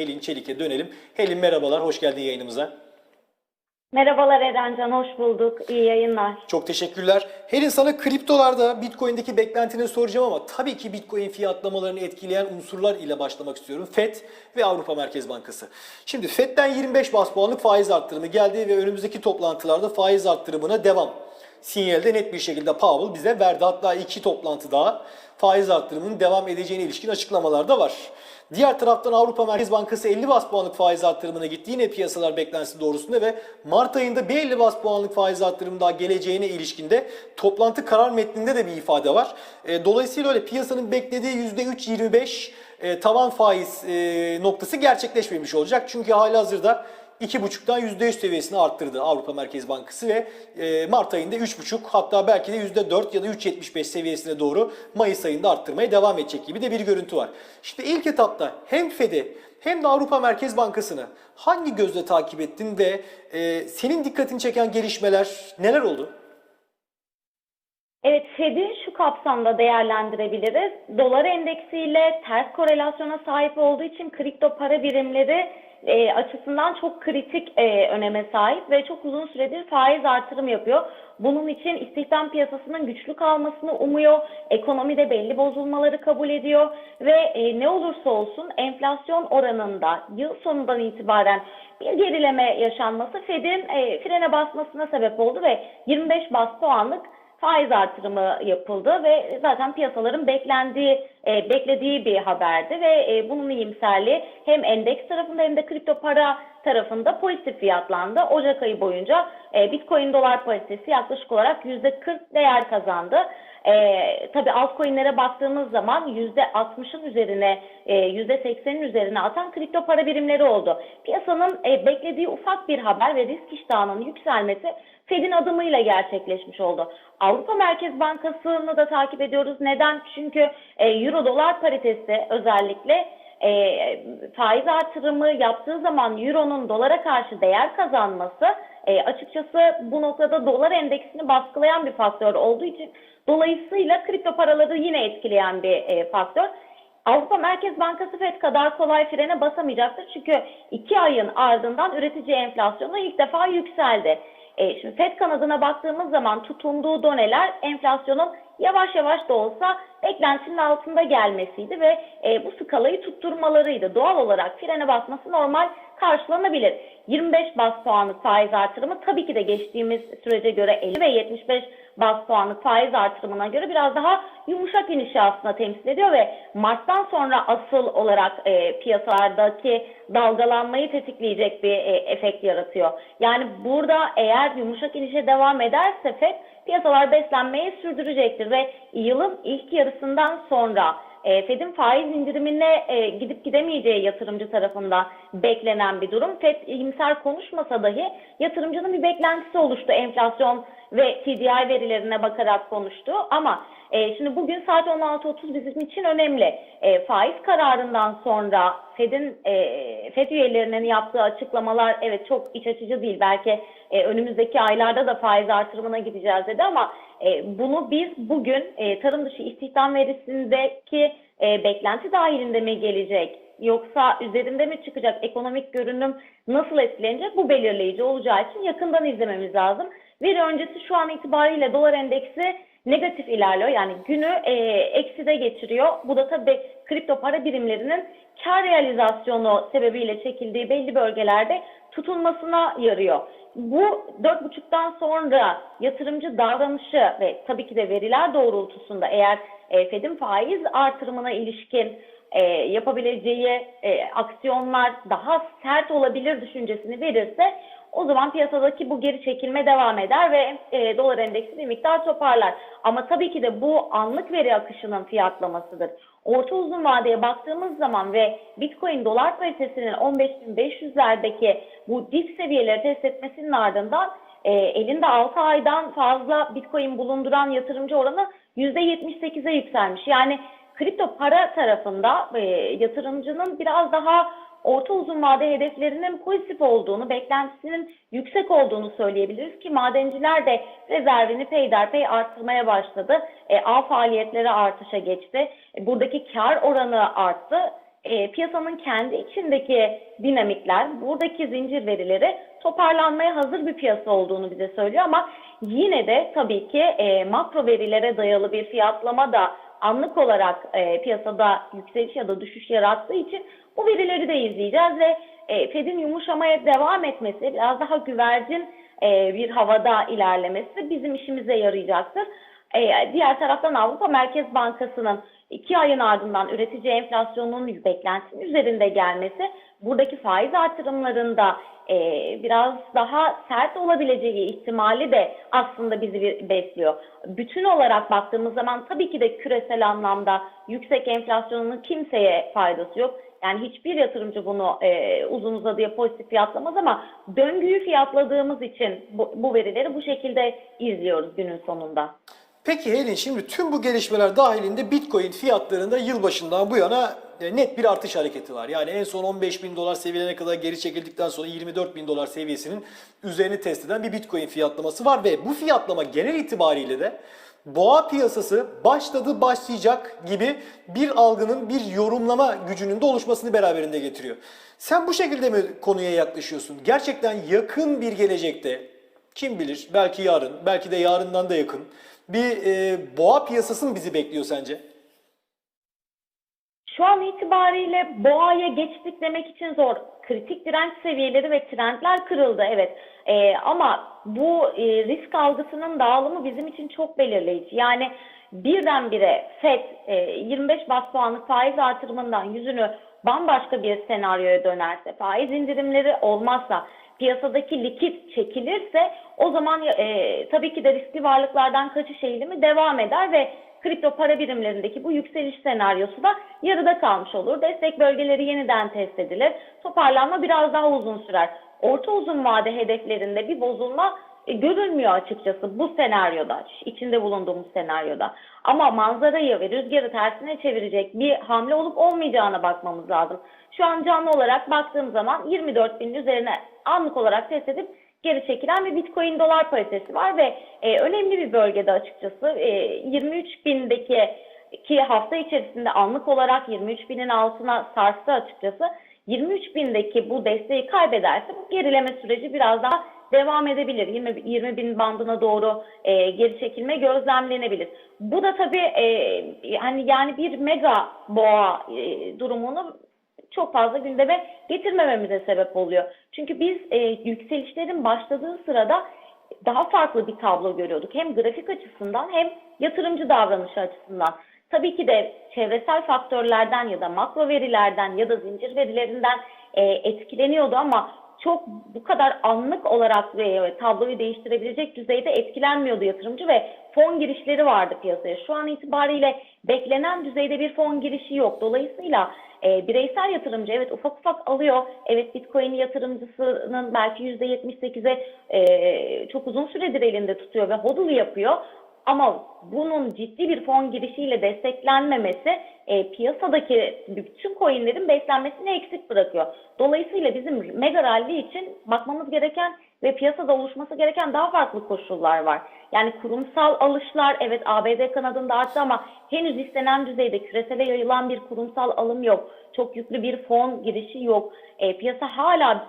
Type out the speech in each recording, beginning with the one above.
Helin Çelik'e dönelim. Helin merhabalar, hoş geldin yayınımıza. Merhabalar Erencan, hoş bulduk. İyi yayınlar. Çok teşekkürler. Helin sana kriptolarda Bitcoin'deki beklentini soracağım ama tabii ki Bitcoin fiyatlamalarını etkileyen unsurlar ile başlamak istiyorum. FED ve Avrupa Merkez Bankası. Şimdi FED'den 25 bas puanlık faiz arttırımı geldi ve önümüzdeki toplantılarda faiz arttırımına devam. Sinyali de net bir şekilde Powell bize verdi. Hatta iki toplantı daha faiz arttırımının devam edeceğine ilişkin açıklamalar da var. Diğer taraftan Avrupa Merkez Bankası 50 bas puanlık faiz arttırımına gitti. Yine piyasalar beklentisi doğrusunda ve Mart ayında bir 50 bas puanlık faiz arttırımı daha geleceğine ilişkinde toplantı karar metninde de bir ifade var. E, dolayısıyla öyle piyasanın beklediği %3-25 e, tavan faiz e, noktası gerçekleşmemiş olacak. Çünkü halihazırda 2,5'tan %100 seviyesine arttırdı Avrupa Merkez Bankası ve e, Mart ayında 3,5 hatta belki de %4 ya da 3,75 seviyesine doğru Mayıs ayında arttırmaya devam edecek gibi de bir görüntü var. İşte ilk etapta hem Fed'i hem de Avrupa Merkez Bankası'nı hangi gözle takip ettin ve e, senin dikkatini çeken gelişmeler neler oldu? Evet, Fed'i şu kapsamda değerlendirebiliriz. Dolar endeksiyle ters korelasyona sahip olduğu için kripto para birimleri e, açısından çok kritik e, öneme sahip ve çok uzun süredir faiz artırım yapıyor. Bunun için istihdam piyasasının güçlü kalmasını umuyor, ekonomide belli bozulmaları kabul ediyor ve e, ne olursa olsun enflasyon oranında yıl sonundan itibaren bir gerileme yaşanması Fed'in e, frene basmasına sebep oldu ve 25 bas puanlık faiz artırımı yapıldı ve zaten piyasaların beklendiği, e, beklediği bir haberdi ve e, bunun iyimserliği hem endeks tarafında hem de kripto para tarafında pozitif fiyatlandı. Ocak ayı boyunca e, Bitcoin dolar paritesi yaklaşık olarak %40 değer kazandı. E, tabii altcoin'lere baktığımız zaman %60'ın üzerine, e, %80'in üzerine atan kripto para birimleri oldu. Piyasanın e, beklediği ufak bir haber ve risk iştahının yükselmesi Fed'in adımıyla gerçekleşmiş oldu. Avrupa Merkez Bankası'nı da takip ediyoruz. Neden? Çünkü e, Euro dolar paritesi özellikle e, faiz artırımı yaptığı zaman Euro'nun dolara karşı değer kazanması e, açıkçası bu noktada dolar endeksini baskılayan bir faktör olduğu için dolayısıyla kripto paraları yine etkileyen bir e, faktör. Avrupa Merkez Bankası FED kadar kolay frene basamayacaktır. Çünkü iki ayın ardından üretici enflasyonu ilk defa yükseldi. E, şimdi FED kanadına baktığımız zaman tutunduğu doneler enflasyonun yavaş yavaş da olsa beklentinin altında gelmesiydi ve e, bu skalayı tutturmalarıydı. Doğal olarak frene basması normal karşılanabilir. 25 bas puanlık faiz artırımı tabii ki de geçtiğimiz sürece göre 50 ve 75 bas puanlık faiz artırımına göre biraz daha yumuşak inişi aslında temsil ediyor ve Mart'tan sonra asıl olarak e, piyasalardaki dalgalanmayı tetikleyecek bir e, efekt yaratıyor. Yani burada eğer yumuşak inişe devam ederse FED piyasalar beslenmeyi sürdürecektir ve yılın ilk yarısından sonra e, Fed'in faiz indirimine e, gidip gidemeyeceği yatırımcı tarafından beklenen bir durum. Fed iyimser konuşmasa dahi yatırımcının bir beklentisi oluştu enflasyon ve TDI verilerine bakarak konuştu. Ama e, şimdi bugün saat 16.30 bizim için önemli. E, faiz kararından sonra Fed'in e, Fed üyelerinin yaptığı açıklamalar evet çok iç açıcı değil. Belki e, önümüzdeki aylarda da faiz artırımına gideceğiz dedi ama e, bunu biz bugün e, tarım dışı istihdam verisindeki e, beklenti dahilinde mi gelecek? Yoksa üzerinde mi çıkacak ekonomik görünüm nasıl etkilenecek bu belirleyici olacağı için yakından izlememiz lazım. Veri öncesi şu an itibariyle dolar endeksi negatif ilerliyor. Yani günü e, ekside geçiriyor. Bu da tabii kripto para birimlerinin kar realizasyonu sebebiyle çekildiği belli bölgelerde tutulmasına yarıyor. Bu 4.5'tan sonra yatırımcı davranışı ve tabii ki de veriler doğrultusunda eğer e, Fed'in faiz artırımına ilişkin e, yapabileceği e, aksiyonlar daha sert olabilir düşüncesini verirse o zaman piyasadaki bu geri çekilme devam eder ve e, dolar endeksi bir miktar toparlar. Ama tabii ki de bu anlık veri akışının fiyatlamasıdır. Orta uzun vadeye baktığımız zaman ve Bitcoin dolar paritesinin 15.500'lerdeki bu dip seviyeleri test etmesinin ardından e, elinde 6 aydan fazla Bitcoin bulunduran yatırımcı oranı %78'e yükselmiş. Yani kripto para tarafında e, yatırımcının biraz daha orta uzun vade hedeflerinin pozitif olduğunu, beklentisinin yüksek olduğunu söyleyebiliriz ki madenciler de rezervini peyderpey arttırmaya başladı. E, ağ faaliyetleri artışa geçti. E, buradaki kar oranı arttı. e, piyasanın kendi içindeki dinamikler, buradaki zincir verileri toparlanmaya hazır bir piyasa olduğunu bize söylüyor ama yine de tabii ki e, makro verilere dayalı bir fiyatlama da anlık olarak e, piyasada yükseliş ya da düşüş yarattığı için bu verileri de izleyeceğiz ve e, Fed'in yumuşamaya devam etmesi, biraz daha güvercin e, bir havada ilerlemesi bizim işimize yarayacaktır. E, diğer taraftan Avrupa Merkez Bankası'nın iki ayın ardından üretici enflasyonunun beklentinin üzerinde gelmesi buradaki faiz artırımlarında e, biraz daha sert olabileceği ihtimali de aslında bizi bir- besliyor. Bütün olarak baktığımız zaman tabii ki de küresel anlamda yüksek enflasyonun kimseye faydası yok. Yani hiçbir yatırımcı bunu e, uzun uzadıya pozitif fiyatlamaz ama döngüyü fiyatladığımız için bu, bu verileri bu şekilde izliyoruz günün sonunda. Peki Helin şimdi tüm bu gelişmeler dahilinde Bitcoin fiyatlarında yılbaşından bu yana e, net bir artış hareketi var. Yani en son 15 bin dolar seviyelerine kadar geri çekildikten sonra 24 bin dolar seviyesinin üzerini test eden bir Bitcoin fiyatlaması var ve bu fiyatlama genel itibariyle de boğa piyasası başladı başlayacak gibi bir algının bir yorumlama gücünün de oluşmasını beraberinde getiriyor. Sen bu şekilde mi konuya yaklaşıyorsun? Gerçekten yakın bir gelecekte kim bilir belki yarın belki de yarından da yakın bir e, boğa piyasası mı bizi bekliyor sence? Şu an itibariyle boğaya geçtik demek için zor. Kritik direnç seviyeleri ve trendler kırıldı evet. Ee, ama bu e, risk algısının dağılımı bizim için çok belirleyici. Yani birdenbire FED e, 25 bas puanlık faiz artırımından yüzünü bambaşka bir senaryoya dönerse, faiz indirimleri olmazsa, piyasadaki likit çekilirse o zaman e, tabii ki de riskli varlıklardan kaçış eğilimi devam eder ve kripto para birimlerindeki bu yükseliş senaryosu da yarıda kalmış olur. Destek bölgeleri yeniden test edilir. Toparlanma biraz daha uzun sürer. Orta uzun vade hedeflerinde bir bozulma e, görülmüyor açıkçası bu senaryoda, içinde bulunduğumuz senaryoda. Ama manzarayı ve rüzgarı tersine çevirecek bir hamle olup olmayacağına bakmamız lazım. Şu an canlı olarak baktığım zaman 24 bin üzerine anlık olarak test edip geri çekilen bir Bitcoin dolar paritesi var ve e, önemli bir bölgede açıkçası e, 23 bindeki ki hafta içerisinde anlık olarak 23 binin altına sarstı açıkçası. 23 bindeki bu desteği kaybederse bu gerileme süreci biraz daha devam edebilir. 20, 20 bin bandına doğru e, geri çekilme gözlemlenebilir. Bu da tabii e, yani yani bir mega boğa e, durumunu çok fazla gündeme getirmememize sebep oluyor. Çünkü biz e, yükselişlerin başladığı sırada daha farklı bir tablo görüyorduk. Hem grafik açısından hem yatırımcı davranışı açısından. Tabii ki de çevresel faktörlerden ya da makro verilerden ya da zincir verilerinden e, etkileniyordu ama çok bu kadar anlık olarak e, tabloyu değiştirebilecek düzeyde etkilenmiyordu yatırımcı ve fon girişleri vardı piyasaya. Şu an itibariyle beklenen düzeyde bir fon girişi yok. Dolayısıyla e, bireysel yatırımcı evet ufak ufak alıyor. Evet Bitcoin yatırımcısının belki %78'e e, çok uzun süredir elinde tutuyor ve hodl yapıyor. Ama bunun ciddi bir fon girişiyle desteklenmemesi e, piyasadaki bütün coinlerin beslenmesini eksik bırakıyor. Dolayısıyla bizim mega rally için bakmamız gereken ve piyasada oluşması gereken daha farklı koşullar var. Yani kurumsal alışlar evet ABD kanadında arttı ama henüz istenen düzeyde küresele yayılan bir kurumsal alım yok. Çok yüklü bir fon girişi yok. E, piyasa hala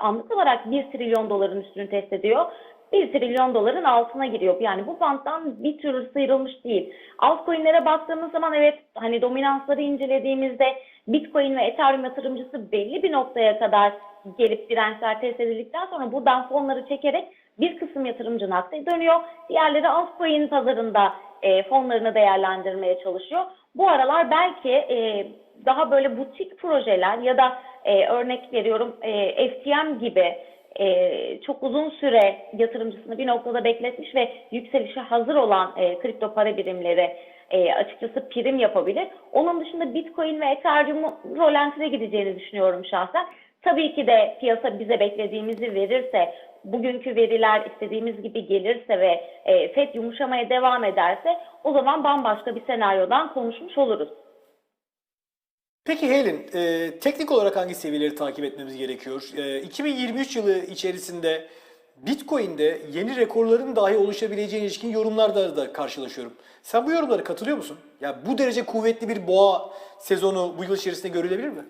anlık olarak 1 trilyon doların üstünü test ediyor. 1 trilyon doların altına giriyor. Yani bu banttan bir türlü sıyrılmış değil. Altcoin'lere baktığımız zaman evet hani dominansları incelediğimizde Bitcoin ve Ethereum yatırımcısı belli bir noktaya kadar gelip dirençler test edildikten sonra buradan fonları çekerek bir kısım yatırımcı nakde dönüyor. Diğerleri altcoin pazarında e, fonlarını değerlendirmeye çalışıyor. Bu aralar belki e, daha böyle butik projeler ya da e, örnek veriyorum e, FTM gibi e, çok uzun süre yatırımcısını bir noktada bekletmiş ve yükselişe hazır olan e, kripto para birimleri e, açıkçası prim yapabilir. Onun dışında Bitcoin ve Ethereum'un rolantide gideceğini düşünüyorum şahsen. Tabii ki de piyasa bize beklediğimizi verirse, bugünkü veriler istediğimiz gibi gelirse ve e, FED yumuşamaya devam ederse o zaman bambaşka bir senaryodan konuşmuş oluruz. Peki Helen, e, teknik olarak hangi seviyeleri takip etmemiz gerekiyor? E, 2023 yılı içerisinde Bitcoin'de yeni rekorların dahi oluşabileceğine ilişkin yorumlarda da karşılaşıyorum. Sen bu yorumlara katılıyor musun? Ya bu derece kuvvetli bir boğa sezonu bu yıl içerisinde görülebilir mi?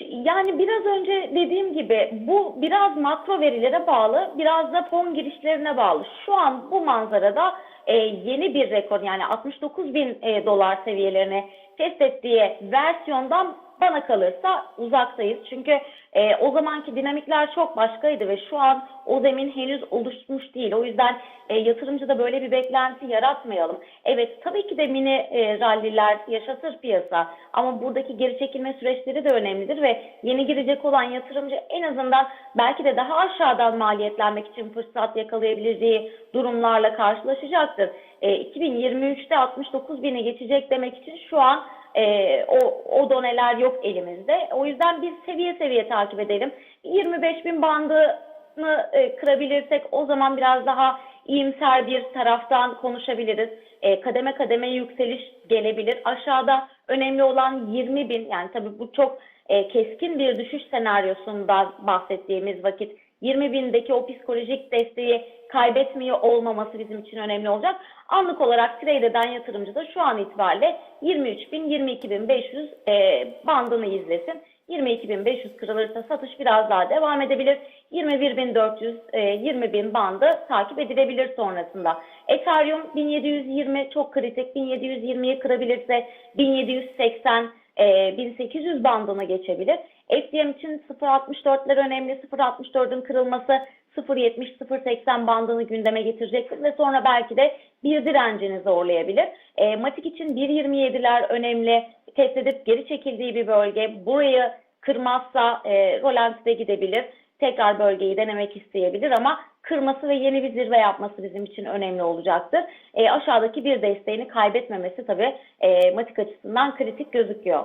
Yani biraz önce dediğim gibi bu biraz makro verilere bağlı, biraz da fon girişlerine bağlı. Şu an bu manzarada e, yeni bir rekor yani 69 bin e, dolar seviyelerini test ettiği versiyondan bana kalırsa uzaktayız. Çünkü e, o zamanki dinamikler çok başkaydı ve şu an o zemin henüz oluşmuş değil. O yüzden e, yatırımcıda böyle bir beklenti yaratmayalım. Evet tabii ki de mini e, ralliler yaşatır piyasa ama buradaki geri çekilme süreçleri de önemlidir ve yeni girecek olan yatırımcı en azından belki de daha aşağıdan maliyetlenmek için fırsat yakalayabileceği durumlarla karşılaşacaktır. E, 2023'te 69 bini geçecek demek için şu an e, o, o doneler yok elimizde. O yüzden biz seviye seviye takip edelim. 25 bin bandını e, kırabilirsek o zaman biraz daha iyimser bir taraftan konuşabiliriz. E, kademe kademe yükseliş gelebilir. Aşağıda önemli olan 20 bin yani tabii bu çok e, keskin bir düşüş senaryosundan bahsettiğimiz vakit 20 bindeki o psikolojik desteği kaybetmiyor olmaması bizim için önemli olacak. Anlık olarak trade eden yatırımcı da şu an itibariyle 23 bin 22 bin 500 e, bandını izlesin. 22.500 kırılırsa satış biraz daha devam edebilir. 21.400, e, 20.000 bandı takip edilebilir sonrasında. Ethereum 1720 çok kritik. 1720'yi kırabilirse 1780, e, 1800 bandına geçebilir. FDM için 0.64'ler önemli. 0.64'ün kırılması 0.70-0.80 bandını gündeme getirecektir ve sonra belki de bir direncini zorlayabilir. E, Matik için 1.27'ler önemli. Test edip geri çekildiği bir bölge. Burayı kırmazsa e, rolantide gidebilir. Tekrar bölgeyi denemek isteyebilir ama kırması ve yeni bir zirve yapması bizim için önemli olacaktır. E, aşağıdaki bir desteğini kaybetmemesi tabii e, Matik açısından kritik gözüküyor.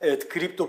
Evet kripto